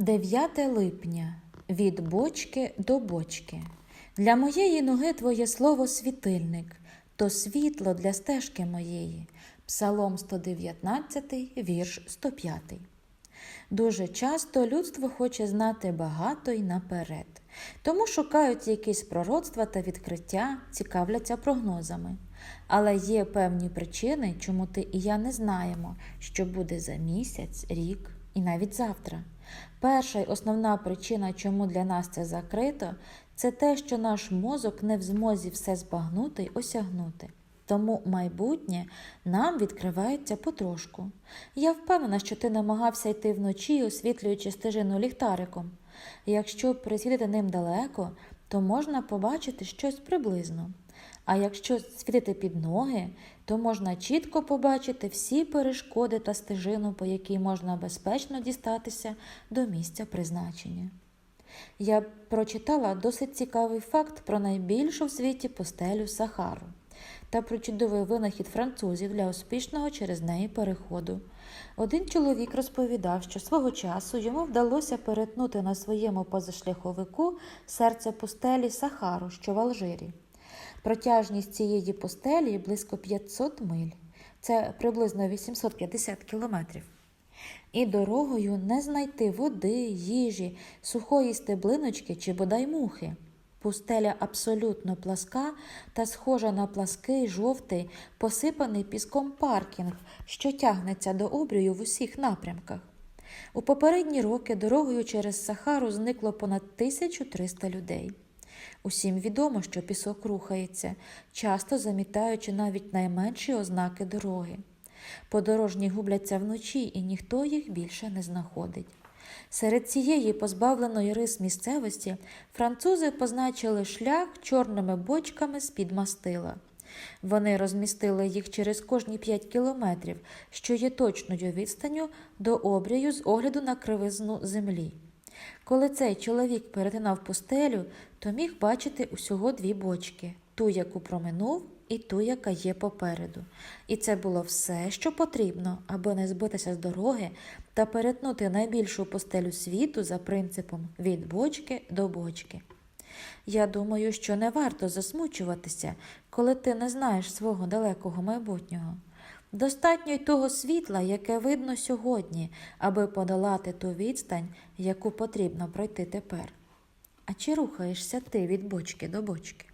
9 липня від бочки до бочки. Для моєї ноги твоє слово світильник, то світло для стежки моєї. Псалом 119, вірш 105. Дуже часто людство хоче знати багато й наперед, тому шукають якісь пророцтва та відкриття, цікавляться прогнозами. Але є певні причини, чому ти і я не знаємо, що буде за місяць, рік і навіть завтра. Перша й основна причина, чому для нас це закрито, це те, що наш мозок не в змозі все збагнути й осягнути. Тому майбутнє нам відкривається потрошку. Я впевнена, що ти намагався йти вночі, освітлюючи стежину ліхтариком. Якщо присвітити ним далеко, то можна побачити щось приблизно. А якщо світити під ноги, то можна чітко побачити всі перешкоди та стежину, по якій можна безпечно дістатися до місця призначення. Я прочитала досить цікавий факт про найбільшу в світі постелю Сахару та про чудовий винахід французів для успішного через неї переходу. Один чоловік розповідав, що свого часу йому вдалося перетнути на своєму позашляховику серце пустелі Сахару, що в Алжирі. Протяжність цієї постелі близько 500 миль, це приблизно 850 кілометрів. І дорогою не знайти води, їжі, сухої стеблиночки чи бодай мухи. Пустеля абсолютно пласка та схожа на плаский жовтий, посипаний піском паркінг, що тягнеться до обрію в усіх напрямках. У попередні роки дорогою через Сахару зникло понад 1300 людей. Усім відомо, що пісок рухається, часто замітаючи навіть найменші ознаки дороги. Подорожні губляться вночі, і ніхто їх більше не знаходить. Серед цієї позбавленої рис місцевості французи позначили шлях чорними бочками з-під мастила. Вони розмістили їх через кожні 5 кілометрів, що є точною відстанню до обрію з огляду на кривизну землі. Коли цей чоловік перетинав пустелю, то міг бачити усього дві бочки ту, яку проминув, і ту, яка є попереду. І це було все, що потрібно, аби не збитися з дороги та перетнути найбільшу постелю світу за принципом від бочки до бочки. Я думаю, що не варто засмучуватися, коли ти не знаєш свого далекого майбутнього. Достатньо й того світла, яке видно сьогодні, аби подолати ту відстань, яку потрібно пройти тепер. А чи рухаєшся ти від бочки до бочки?